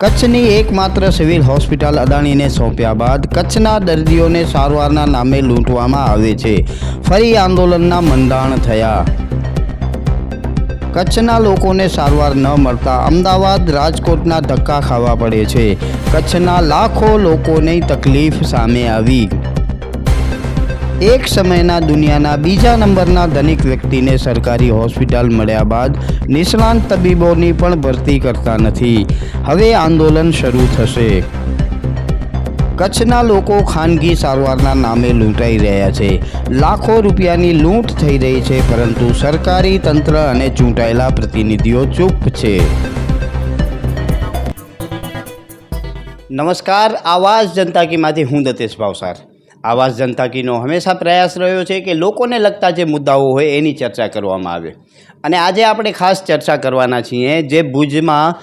કચ્છની એકમાત્ર civil hospital અદાણીને સોંપ્યા બાદ કચ્છના દર્દીઓને સારવારના નામે લૂંટવામાં આવે છે. ફરી આંદોલનના મંડાણ થયા. કચ્છના લોકોને સારવાર ન મળતા અમદાવાદ રાજકોટના ધક્કા ખાવા પડે છે. કચ્છના લાખો લોકોની તકલીફ સામે આવી. એક સમયના દુનિયાના બીજા નંબરના ધનિક વ્યક્તિને સરકારી હોસ્પિટલ મળ્યા બાદ નિષ્ણાંત તબીબોની પણ ભરતી કરતા નથી. હવે આંદોલન શરૂ થશે. કચ્છના લોકો ખાનગી સારવારના નામે લૂંટાઈ રહ્યા છે. લાખો રૂપિયાની લૂંટ થઈ રહી છે, પરંતુ સરકારી તંત્ર અને ચૂંટાયેલા પ્રતિનિધિઓ ચૂપ છે. નમસ્કાર, આવાજ જનતા કીમાંથી? હું દતેશ ભાવસાર. આવાજ જનતા કીનો હંમેશા પ્રયાસ રહ્યો છે કે લોકોને લગતા જે મુદ્દાઓ હોય એની ચર્ચા કરવામાં આવે. અને આજે આપણે ખાસ ચર્ચા કરવાના છીએ જે ભુજમાં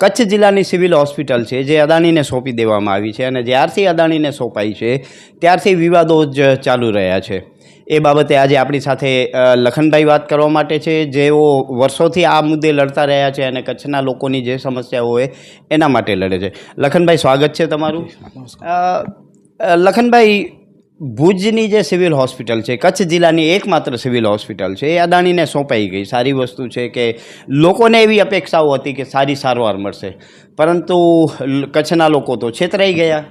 કચ્છ જિલ્લાની સિવિલ હોસ્પિટલ છે જે અદાણીને સોંપી દેવામાં આવી છે અને જ્યારથી અદાણીને સોંપાઈ છે ત્યારથી વિવાદો જ ચાલુ રહ્યા છે. એ બાબતે આજે આપણી સાથે લખનભાઈ વાત કરવા માટે છે જેઓ વર્ષોથી આ મુદ્દે લડતા રહ્યા છે અને કચ્છના લોકોની જે સમસ્યાઓ હોય એના માટે લડે છે. લખનભાઈ સ્વાગત છે તમારું. લખનભાઈ ભુજની જે સિવિલ હોસ્પિટલ છે, કચ્છ જિલ્લાની એકમાત્ર સિવિલ હોસ્પિટલ છે, એ અદાણીને સોંપાઈ ગઈ. સારી વસ્તુ છે કે લોકોને એવી અપેક્ષાઓ હતી કે સારી સારવાર મળશે. પરંતુ કચ્છના લોકો તો છેતરાઈ ગયા.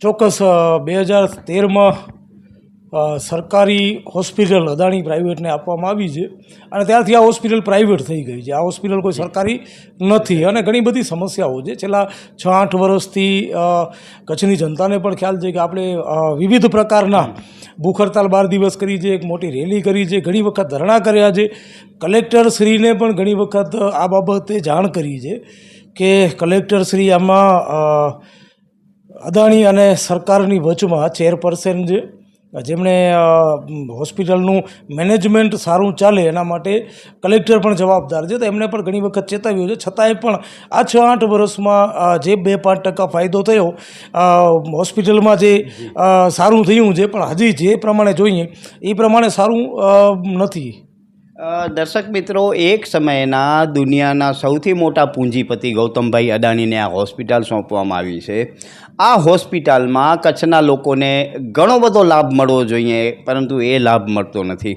ચોક્કસ બે હજાર તેરમાં સરકારી હોસ્પિટલ અદાણી પ્રાઇવેટને આપવામાં આવી છે અને ત્યારથી આ હોસ્પિટલ પ્રાઇવેટ થઈ ગઈ છે. આ હોસ્પિટલ કોઈ સરકારી નથી અને ઘણી બધી સમસ્યાઓ છે. છેલ્લા છ આઠ વર્ષથી કચ્છની જનતાને પણ ખ્યાલ છે કે આપણે વિવિધ પ્રકારના ભૂખ હડતાલ બાર દિવસ કરી છે, એક મોટી રેલી કરી છે, ઘણી વખત ધરણા કર્યા છે. કલેક્ટરશ્રીને પણ ઘણી વખત આ બાબતે જાણ કરી છે કે કલેક્ટરશ્રી આમાં અદાણી અને સરકારની વચમાં ચેરપર્સન છે. જેમણે હોસ્પિટલનું મેનેજમેન્ટ સારું ચાલે એના માટે કલેક્ટર પણ જવાબદાર છે. તો એમણે પણ ઘણી વખત ચેતવ્યું છે. છતાંય પણ આ છ આઠ વર્ષમાં જે બે પાંચ ટકા ફાયદો થયો હોસ્પિટલમાં જે સારું થયું છે, પણ હજી જે પ્રમાણે જોઈએ, એ પ્રમાણે સારું નથી. દર્શક મિત્રો, એક સમયના દુનિયાના સૌથી મોટા પૂંજીપતિ ગૌતમભાઈ અદાણીને આ હોસ્પિટલ સોંપવામાં આવી છે. આ હોસ્પિટલમાં કચ્છના લોકોને ઘણો બધો લાભ મળવો જોઈએ, પરંતુ એ લાભ મળતો નથી.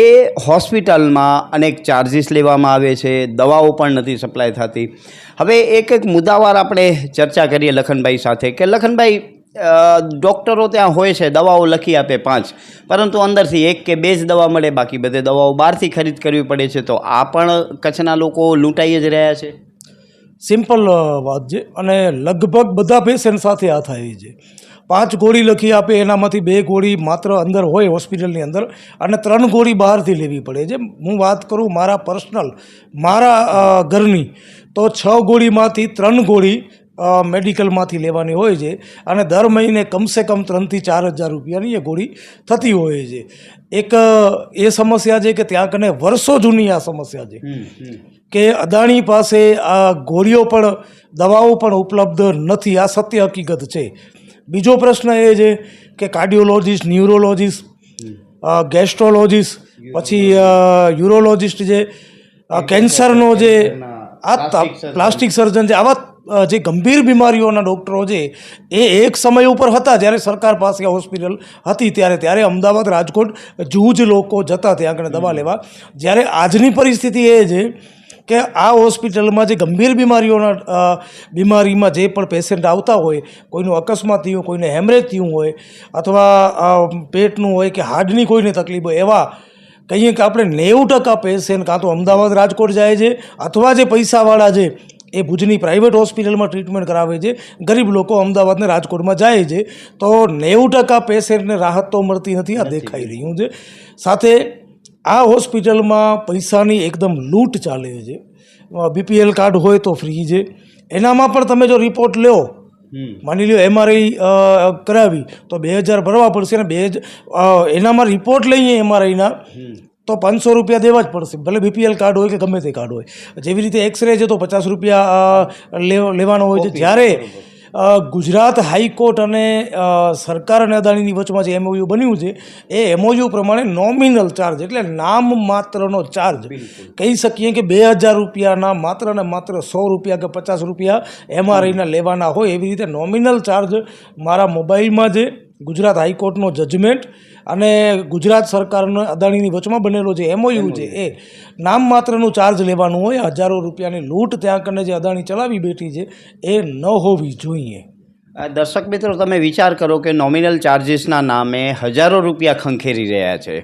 એ હોસ્પિટલમાં અનેક ચાર્જિસ લેવામાં આવે છે, દવાઓ પણ નથી સપ્લાય થતી. હવે એક એક મુદ્દાવાર આપણે ચર્ચા કરીએ લખનભાઈ સાથે કે લખનભાઈ ડૉક્ટરો ત્યાં હોય છે, દવાઓ લખી આપે પાંચ. પરંતુ અંદરથી એક કે બે જ દવા મળે, બાકી બધે દવાઓ બહારથી ખરીદ કરવી પડે છે. તો આ પણ કચ્છના લોકો લૂંટાઈ જ રહ્યા છે? સિમ્પલ વાત છે. અને લગભગ બધા પેશન્ટ સાથે આ થાય છે. પાંચ ગોળી લખી આપે, એનામાંથી બે ગોળી માત્ર અંદર હોય હોસ્પિટલની અંદર, અને ત્રણ ગોળી બહારથી લેવી પડે છે. હું વાત કરું મારા પર્સનલ, મારા ઘરની, તો છ ગોળીમાંથી ત્રણ ગોળી મેડિકલમાંથી લેવાની હોય છે અને દર મહિને કમસે કમ ત્રણથી ચાર હજાર રૂપિયાની એ ગોળી થતી હોય છે. એક એ સમસ્યા છે કે ત્યાં કને વર્ષો જૂની આ સમસ્યા છે. કે અદાણી પાસે આ ગોળીઓ પણ દવાઓ પણ ઉપલબ્ધ નથી આ સત્ય હકીકત છે. બીજો પ્રશ્ન એ છે કે કાર્ડિયોલોજિસ્ટ ન્યુરોલોજિસ્ટ ગેસ્ટ્રોલોજિસ્ટ પછી યુરોલોજિસ્ટ જે કેન્સરનો જે આ પ્લાસ્ટિક સર્જન છે આવા જે ગંભીર બીમારીઓના ડૉક્ટરો છે એ એક સમય ઉપર હતા જ્યારે સરકાર પાસે હોસ્પિટલ હતી ત્યારે ત્યારે અમદાવાદ રાજકોટ જૂજ લોકો જતા ત્યાં આગળ દવા લેવા. જ્યારે આજની પરિસ્થિતિ એ છે કે આ હોસ્પિટલમાં જે ગંભીર બીમારીઓના બીમારીમાં જે પણ પેશન્ટ આવતા હોય કોઈનું અકસ્માત થયું કોઈને હેમરેજ થયું હોય અથવા પેટનું હોય કે હાર્ટની કોઈને તકલીફ હોય એવા કહીએ કે આપણે નેવું ટકા પેશન્ટ કાં તો અમદાવાદ રાજકોટ જાય છે અથવા જે પૈસાવાળા છે એ ભુજની પ્રાઇવેટ હોસ્પિટલમાં ટ્રીટમેન્ટ કરાવે છે. ગરીબ લોકો અમદાવાદને રાજકોટમાં જાય છે. તો નેવું ટકા પેશન્ટને રાહત તો મળતી નથી આ દેખાઈ રહ્યું છે. સાથે આ હોસ્પિટલમાં પૈસાની એકદમ લૂંટ ચાલે છે. બીપીએલ કાર્ડ હોય તો ફ્રી છે. એનામાં પણ તમે જો રિપોર્ટ લો માની લ્યો એમઆરઆઈ કરાવી તો બે હજાર ભરવા પડશે ને બે એનામાં રિપોર્ટ લઈએ એમઆરઆઈના તો પાંચસો રૂપિયા દેવા જ પડશે. ભલે બીપીએલ કાર્ડ હોય કે ગમે તે કાર્ડ હોય. જેવી રીતે એક્સરે છે તો પચાસ રૂપિયા લેવાનો હોય છે. જ્યારે ગુજરાત હાઈકોર્ટ અને સરકાર અને અદાણીની વચમાં જે એમઓયુ બન્યું છે એ એમઓયુ પ્રમાણે નોમિનલ ચાર્જ એટલે નામ માત્રનો ચાર્જ કહી શકીએ કે બે હજાર રૂપિયાના માત્ર ને માત્ર સો રૂપિયા કે પચાસ રૂપિયા એમઆરઆઈના લેવાના હોય એવી રીતે નોમિનલ ચાર્જ મારા મોબાઈલમાં જે ગુજરાત હાઈકોર્ટનો જજમેન્ટ અને ગુજરાત સરકારનો અદાણીની વચમાં બનેલો જે એમઓયુ છે એ નામ માત્રનું ચાર્જ લેવાનું હોય હજારો રૂપિયાની લૂંટ ત્યાં કરીને જે અદાણી ચલાવી બેઠી છે એ ન હોવી જોઈએ. આ દર્શક મિત્રો તમે વિચાર કરો કે નોમિનલ ચાર્જિસના નામે હજારો રૂપિયા ખંખેરી રહ્યા છે.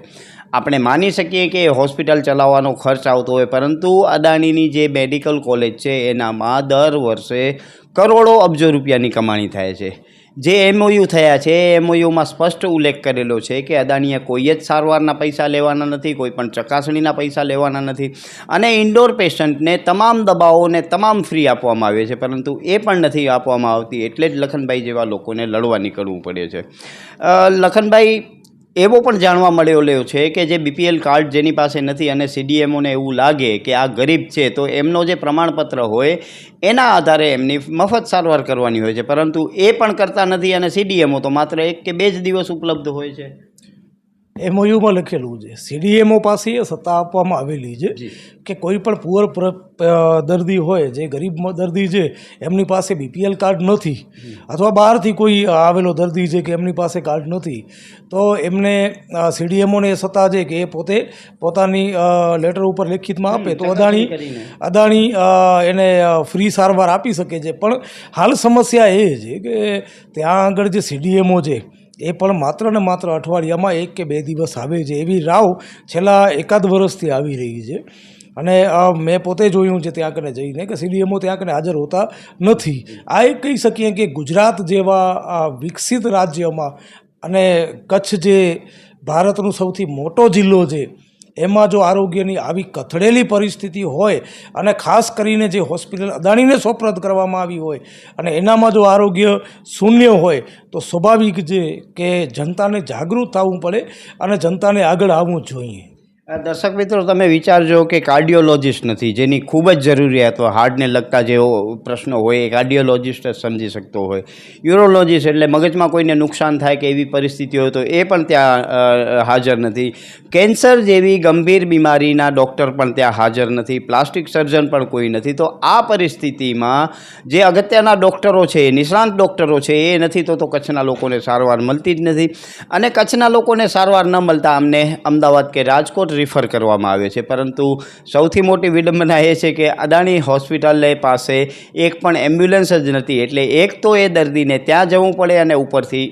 આપણે માની શકીએ કે હોસ્પિટલ ચલાવવાનો ખર્ચ આવતો હોય પરંતુ અદાણીની જે મેડિકલ કોલેજ છે એનામાં દર વર્ષે કરોડો અબજો રૂપિયાની કમાણી થાય છે. જે એમઓયુ થયા છે, એ એમઓયુમાં સ્પષ્ટ ઉલ્લેખ કરેલો છે કે અદાણીએ કોઈ જ સારવારના પૈસા લેવાના નથી, કોઈ પણ ચકાસણીના પૈસા લેવાના નથી અને ઇન્ડોર પેશન્ટને તમામ દવાઓને તમામ ફ્રી આપવામાં આવે છે, પરંતુ એ પણ નથી આપવામાં આવતી. એટલે જ લખનભાઈ જેવા લોકોને લડવા નીકળવું પડે છે. લખનભાઈ એવો પણ જાણવા મળેલો છે કે જે બીપીએલ કાર્ડ જેની પાસે નથી અને સીડીએમઓને એવું લાગે કે આ ગરીબ છે, તો એમનો જે પ્રમાણપત્ર હોય, એના આધારે એમની મફત સારવાર કરવાની હોય છે. પરંતુ એ પણ કરતા નથી અને સીડીએમઓ તો માત્ર એક કે બે જ દિવસ ઉપલબ્ધ હોય છે. એમઓયુમાં લખેલું છે. સીડીએમઓ પાસે એ સત્તા આપવામાં આવેલી છે કે કોઈ પણ પુઅર દર્દી હોય જે ગરીબ દર્દી છે એમની પાસે બીપીએલ કાર્ડ નથી. અથવા બહારથી કોઈ આવેલો દર્દી છે કે એમની પાસે કાર્ડ નથી તો એમને સીડીએમઓને એ સત્તા છે કે એ પોતે પોતાની લેટર ઉપર લેખિતમાં આપે તો અદાણી અદાણી એને ફ્રી સારવાર આપી શકે છે. પણ હાલ સમસ્યા એ છે કે ત્યાં આગળ જે સીડીએમઓ છે એ પણ માત્ર ને માત્ર અઠવાડિયામાં એક કે બે દિવસ આવે છે. એવી રાવ છેલ્લા એકાદ વર્ષથી આવી રહી છે. અને મેં પોતે જોયું છે ત્યાં કને જઈને કે સીડીએમઓ ત્યાં કને હાજર હોતા નથી. આ એક કહી શકીએ કે ગુજરાત જેવા વિકસિત રાજ્યમાં અને કચ્છ જે ભારતનો સૌથી મોટો જિલ્લો છે એમાં જો આરોગ્યની આવી કથળેલી પરિસ્થિતિ હોય અને ખાસ કરીને જે હોસ્પિટલ અદાણીને સોપ્રદ કરવામાં આવી હોય અને એનામાં જો આરોગ્ય શૂન્ય હોય, તો સ્વાભાવિક છે કે જનતાને જાગૃત થવું પડે અને જનતાને આગળ આવવું જોઈએ. દર્શક મિત્રો, તમે વિચારજો કે કાર્ડિયોલોજિસ્ટ નથી, જેની ખૂબ જ જરૂરિયાત હાર્ટને લગતા જે પ્રશ્નો હોય, એ કાર્ડિયોલોજિસ્ટ જ સમજી શકતો હોય. યુરોલોજિસ્ટ એટલે મગજમાં કોઈને નુકસાન થાય કે એવી પરિસ્થિતિ હોય તો એ પણ ત્યાં હાજર નથી. કેન્સર જેવી ગંભીર બીમારીના ડૉક્ટર પણ ત્યાં હાજર નથી. પ્લાસ્ટિક સર્જન પણ કોઈ નથી. તો આ પરિસ્થિતિમાં જે અગત્યના ડૉક્ટરો છે, નિષ્ણાંત ડૉક્ટરો છે, એ નથી તો તો કચ્છના લોકોને સારવાર મળતી જ નથી. અને કચ્છના લોકોને સારવાર ન મળતા અમને અમદાવાદ કે રાજકોટ રિફર કરવામાં આવે છે. પરંતુ સૌથી મોટી વિડંબના એ છે કે અદાણી હોસ્પિટલ પાસે એક પણ એમ્બ્યુલન્સ જ નથી. એટલે એક તો એ દર્દીને ત્યાં જવું પડે અને ઉપરથી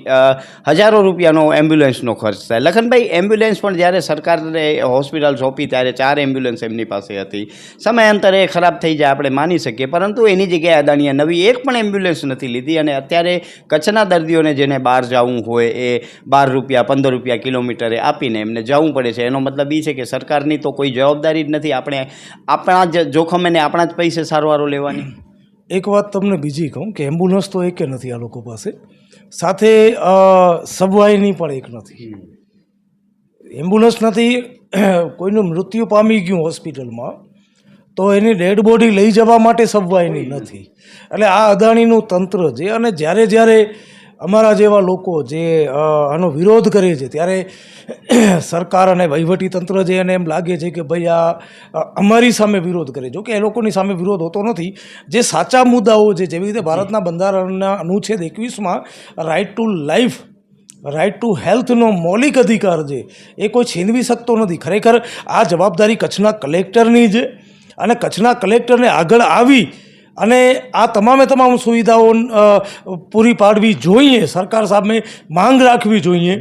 હજારો રૂપિયાનો એમ્બ્યુલન્સનો ખર્ચ થાય. લખનભાઈ, એમ્બ્યુલન્સ પણ જ્યારે સરકારને હોસ્પિટલ સોંપી ત્યારે ચાર એમ્બ્યુલન્સ એમની પાસે હતી. સમયાંતરે ખરાબ થઈ જાય આપણે માની શકીએ. પરંતુ એની જગ્યાએ અદાણીએ નવી એક પણ એમ્બ્યુલન્સ નથી લીધી અને અત્યારે કચ્છના દર્દીઓને જેને બહાર જવું હોય એ બાર રૂપિયા, પંદર રૂપિયા કિલોમીટરે આપીને એમને જવું પડે છે. એનો મતલબ એ છે કે સરકારની તો કોઈ જવાબદારી જ નથી. આપણે આપણા જ જોખમે ને આપણા જ પૈસે સારવારો લેવાની. એક વાત તમને બીજી કહું કે એમ્બ્યુલન્સ તો એકે નથી આ લોકો પાસે. સાથે સબવાયની પણ એક નથી. એમ્બ્યુલન્સ નથી કોઈનું મૃત્યુ પામી ગયું હોસ્પિટલમાં તો એની ડેડ બોડી લઈ જવા માટે સબવાયની નથી. એટલે આ અદાણીનું તંત્ર છે અને જ્યારે જ્યારે અમારા જેવા લોકો જે આનો વિરોધ કરે છે, ત્યારે સરકાર અને વહીવટી તંત્ર છે એને એમ લાગે છે કે ભાઈ આ અમારી સામે વિરોધ કરે જો કે એ લોકોની સામે વિરોધ હોતો નથી. જે સાચા મુદ્દાઓ છે, જેવી રીતે ભારતના બંધારણના અનુચ્છેદ એકવીસમાં right to life right to હેલ્થનો મૌલિક અધિકાર છે, એ કોઈ છીનવી શકતો નથી. ખરેખર આ જવાબદારી કચ્છના કલેક્ટરની છે અને કચ્છના કલેક્ટરને આગળ આવી અને આ તમામે તમામ સુવિધાઓ પૂરી પાડવી જોઈએ. સરકાર સામે માંગ રાખવી જોઈએ.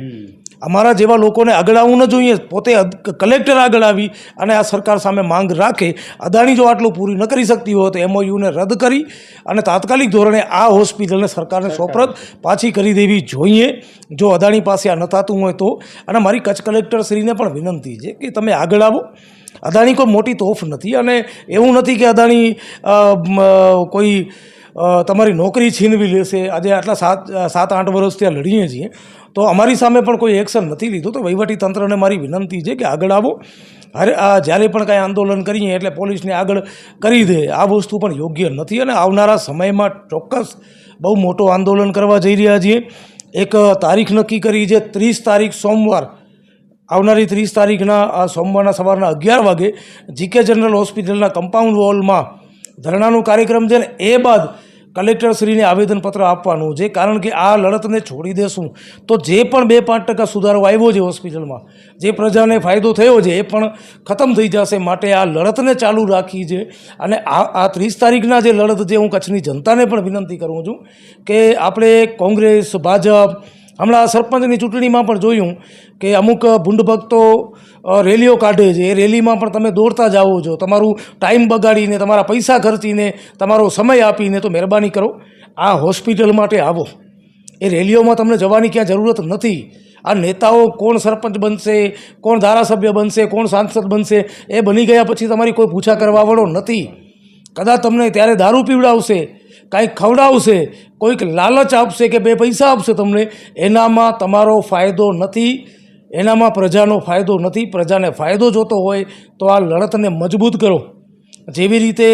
અમારા જેવા લોકોને આગળ આવવું ન જોઈએ. પોતે કલેક્ટર આગળ આવી અને આ સરકાર સામે માંગ રાખે. અદાણી જો આટલું પૂરી ન કરી શકતી હોય તો એમઓયુને રદ કરી અને તાત્કાલિક ધોરણે આ હોસ્પિટલને સરકારને. સોપરત પાછી કરી દેવી જોઈએ. જો અદાણી પાસે આ ન થતું હોય તો. અને મારી કચ્છ કલેક્ટરશ્રીને પણ વિનંતી છે કે તમે આગળ આવો. અદાણી કોઈ મોટી તોફ નથી અને એવું નથી કે અદાણી કોઈ તમારી નોકરી છીનવી લેશે. આજે આટલા સાત સાત, આઠ વર્ષથી આ લડીએ છીએ. તો અમારી સામે પણ કોઈ એક્શન નથી લીધું. તો વહીવટી તંત્રને મારી વિનંતી છે કે આગળ આવો. અરે, આ જ્યારે પણ કાંઈ આંદોલન કરીએ એટલે પોલીસને આગળ કરી દે. આ વસ્તુ પણ યોગ્ય નથી અને આવનારા સમયમાં ચોક્કસ બહુ મોટો આંદોલન કરવા જઈ રહ્યા છીએ. એક તારીખ નક્કી કરી છે. ત્રીસ તારીખ સોમવાર આવનારી ત્રીસ તારીખના સોમવારના સવારના અગિયાર વાગે જીકે જનરલ હોસ્પિટલના કમ્પાઉન્ડ વોલમાં ધરણાનો કાર્યક્રમ છે ને એ બાદ કલેક્ટરશ્રીને આવેદનપત્ર આપવાનું છે. કારણ કે આ લડતને છોડી દેશું તો જે પણ બે પાંચ ટકા સુધારો આવ્યો છે હોસ્પિટલમાં, જે પ્રજાને ફાયદો થયો છે એ પણ ખતમ થઈ જશે માટે આ લડતને ચાલુ રાખી છે. અને આ આ ત્રીસ તારીખના જે લડત છે, હું કચ્છની જનતાને પણ વિનંતી કરું છું કે આપણે કોંગ્રેસ, ભાજપ હમણાં સરપંચની ચૂંટણીમાં પણ જોયું કે અમુક ભૂંડ ભક્તો રેલીઓ કાઢે છે. એ રેલીમાં પણ તમે દોડતા જાઓ છો. તમારું ટાઈમ બગાડીને, તમારા પૈસા ખર્ચીને, તમારો સમય આપીને તો મહેરબાની કરો. આ હોસ્પિટલ માટે આવો. એ રેલીઓમાં તમને જવાની ક્યાં જરૂરત નથી. આ નેતાઓ કોણ સરપંચ બનશે, કોણ ધારાસભ્ય બનશે, કોણ સાંસદ બનશે, એ બની ગયા પછી તમારી કોઈ પૂછા કરવાવાળો નથી. કદાચ તમને ત્યારે દારૂ પીવડાવશે કાંઈક ખવડાવશે, કોઈક લાલચ આપશે કે બે પૈસા આપશે તમને, એનામાં તમારો ફાયદો નથી, એનામાં પ્રજાનો ફાયદો નથી, પ્રજાને ફાયદો જોતો હોય તો આ લડતને મજબૂત કરો. જેવી રીતે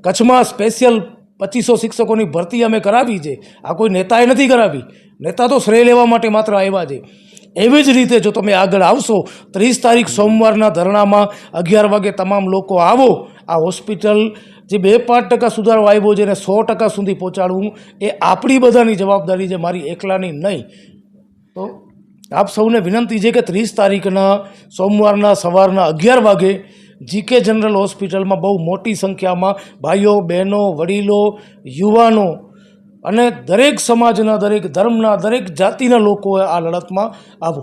કચ્છમાં સ્પેશિયલ પચીસો શિક્ષકોની ભરતી અમે કરાવી છે, આ કોઈ નેતાએ નથી કરાવી. નેતા તો શ્રેય લેવા માટે માત્ર આવ્યા છે. એવી જ રીતે જો તમે આગળ આવશો, ત્રીસ તારીખ સોમવારના ધરણામાં અગિયાર વાગે તમામ લોકો આવો, આ હોસ્પિટલ જે બે પાંચ ટકા સુધારો આવ્યો છે એને સો ટકા સુધી પહોંચાડવું એ આપણી બધાની જવાબદારી છે, મારી એકલાની નહીં. તો આપ સૌને વિનંતી છે કે ત્રીસ તારીખના સોમવારના સવારના અગિયાર વાગે જીકે જનરલ હોસ્પિટલમાં બહુ મોટી સંખ્યામાં ભાઈઓ, બહેનો, વડીલો, યુવાનો અને દરેક સમાજના, દરેક ધર્મના, દરેક જાતિના લોકોએ આ લડતમાં આવો.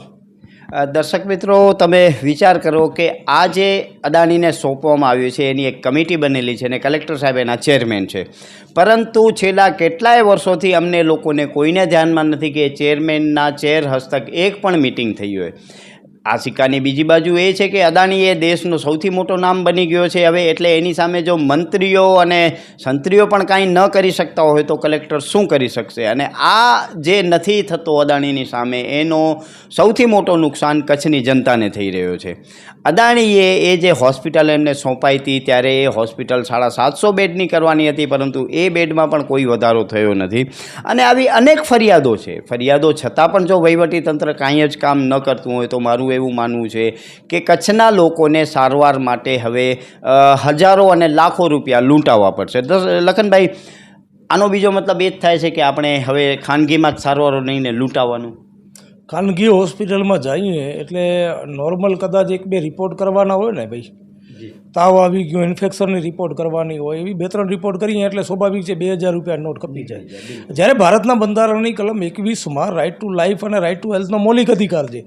દર્શક મિત્રો, તમે વિચાર કરો કે આ જે અદાણીને સોંપવામાં આવ્યું છે, એની એક કમિટી બનેલી છે અને કલેક્ટર સાહેબ એના ચેરમેન છે. પરંતુ છેલ્લા કેટલાય વર્ષોથી અમને લોકોને કોઈને ધ્યાનમાં નથી કે ચેરમેનના ચેર હસ્તક એક પણ મિટિંગ થઈ હોય. આ સિક્કાની બીજી બાજુ એ છે કે અદાણી એ દેશનો સૌથી મોટો નામ બની ગયો છે. હવે એટલે એની સામે જો મંત્રીઓ અને સંત્રીઓ પણ કાંઈ ન કરી શકતા હોય તો કલેક્ટર શું કરી શકશે? અને આ જે નથી થતો અદાણીની સામે, એનો સૌથી મોટો નુકસાન કચ્છની જનતાને થઈ રહ્યો છે. અદાણીએ એ જે હોસ્પિટલ એમને સોંપાઈ હતી, ત્યારે એ હોસ્પિટલ સાડા સાતસો બેડની કરવાની હતી, પરંતુ એ બેડમાં પણ કોઈ વધારો થયો નથી. અને આવી અનેક ફરિયાદો છે. ફરિયાદો છતાં પણ જો વહીવટીતંત્ર કાંઈ જ કામ ન કરતું હોય તો મારું એવું માનવું છે કે કચ્છના લોકોને સારવાર માટે હવે હજારો અને લાખો રૂપિયા લૂંટાવવા પડશે. લખનભાઈ, આનો બીજો મતલબ એ જ થાય છે કે આપણે હવે ખાનગીમાં જ સારવારો નહીં ને લૂંટાવાનું? ખાનગી હોસ્પિટલમાં જઈએ એટલે નોર્મલ કદાચ એક બે રિપોર્ટ કરવાના હોય ને ભાઈ. તાવ આવી ગયો ઇન્ફેક્શનની રિપોર્ટ કરવાની હોય એવી બે ત્રણ રિપોર્ટ કરીએ એટલે સ્વાભાવિક છે બે હજાર રૂપિયા નોટ કપી જાય. જ્યારે ભારતના બંધારણની કલમ એકવીસમાં રાઇટ ટુ લાઈફ અને રાઇટ ટુ હેલ્થનો મૌલિક અધિકાર છે.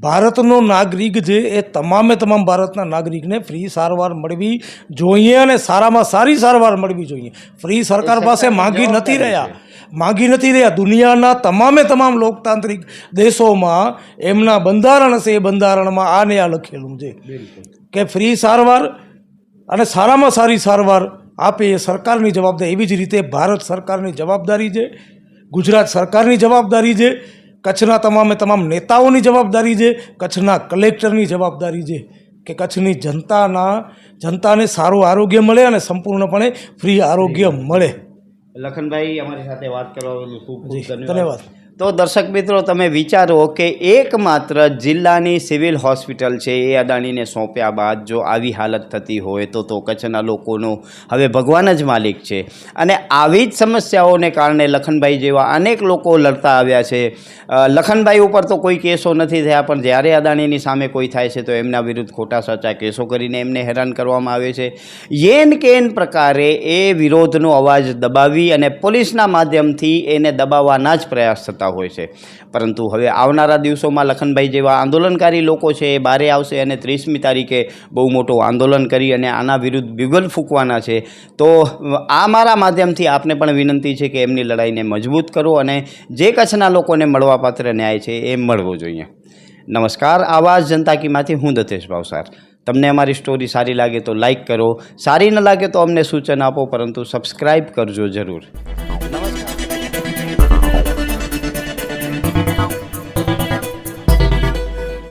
ભારતનો નાગરિક છે એ તમામે તમામ ભારતના નાગરિકને ફ્રી સારવાર મળવી જોઈએ અને સારામાં સારી સારવાર મળવી જોઈએ. ફ્રી સરકાર પાસે માંગી નથી રહ્યા. માંગી નથી રહ્યા. દુનિયાના તમામે તમામ લોકતાંત્રિક દેશોમાં એમના બંધારણ છે એ બંધારણમાં આને આ લખેલું છે. કે ફ્રી સારવાર અને સારામાં સારી સારવાર આપે એ સરકારની જવાબદારી. એવી જ રીતે ભારત સરકારની જવાબદારી છે ગુજરાત સરકારની જવાબદારી છે કચ્છના તમામે તમામ નેતાઓની જવાબદારી છે કચ્છના કલેક્ટરની જવાબદારી છે કે કચ્છની જનતાના જનતાને સારું આરોગ્ય મળે અને સંપૂર્ણપણે ફ્રી આરોગ્ય મળે. લખનભાઈ અમારી સાથે વાત કરવા ખૂબ ખૂબ ધન્યવાદ. ધન્યવાદ. તો દર્શક મિત્રો, તમે વિચારો કે એકમાત્ર જિલ્લાની સિવિલ હોસ્પિટલ છે એ અદાણીને સોંપ્યા બાદ જો આવી હાલત થતી હોય તો તો કચ્છના લોકોનો હવે ભગવાન જ માલિક છે. અને આવી જ સમસ્યાઓને કારણે લખનભાઈ જેવા અનેક લોકો લડતા આવ્યા છે. લખનભાઈ ઉપર તો કોઈ કેસો નથી થયા, પણ જ્યારે અદાણીની સામે કોઈ થાય છે તો એમના વિરુદ્ધ ખોટા સાચા કેસો કરીને એમને હેરાન કરવામાં આવે છે. યેન કેન પ્રકારે એ વિરોધનો અવાજ દબાવી અને પોલીસના માધ્યમથી એને દબાવવાના જ પ્રયાસ થતા હોય છે. પરંતુ હવે આવનારા દિવસોમાં લખનભાઈ જેવા આંદોલનકારી લોકો છે એ બારે આવશે અને ત્રીસમી તારીખે બહુ મોટું આંદોલન કરી અને આના વિરુદ્ધ બિગલ ફૂંકવાના છે. તો આ મારા માધ્યમથી આપને પણ વિનંતી છે કે એમની લડાઈને મજબૂત કરો અને જે કચ્છના લોકોને મળવાપાત્ર ન્યાય છે એ મળવો જોઈએ. નમસ્કાર, આવાજ જનતા કીમાંથી હું દતેશ ભાવસાર. તમને અમારી સ્ટોરી સારી લાગે તો લાઇક કરો, સારી ન લાગે તો અમને સૂચન આપો, પરંતુ સબસ્ક્રાઈબ કરજો જરૂર.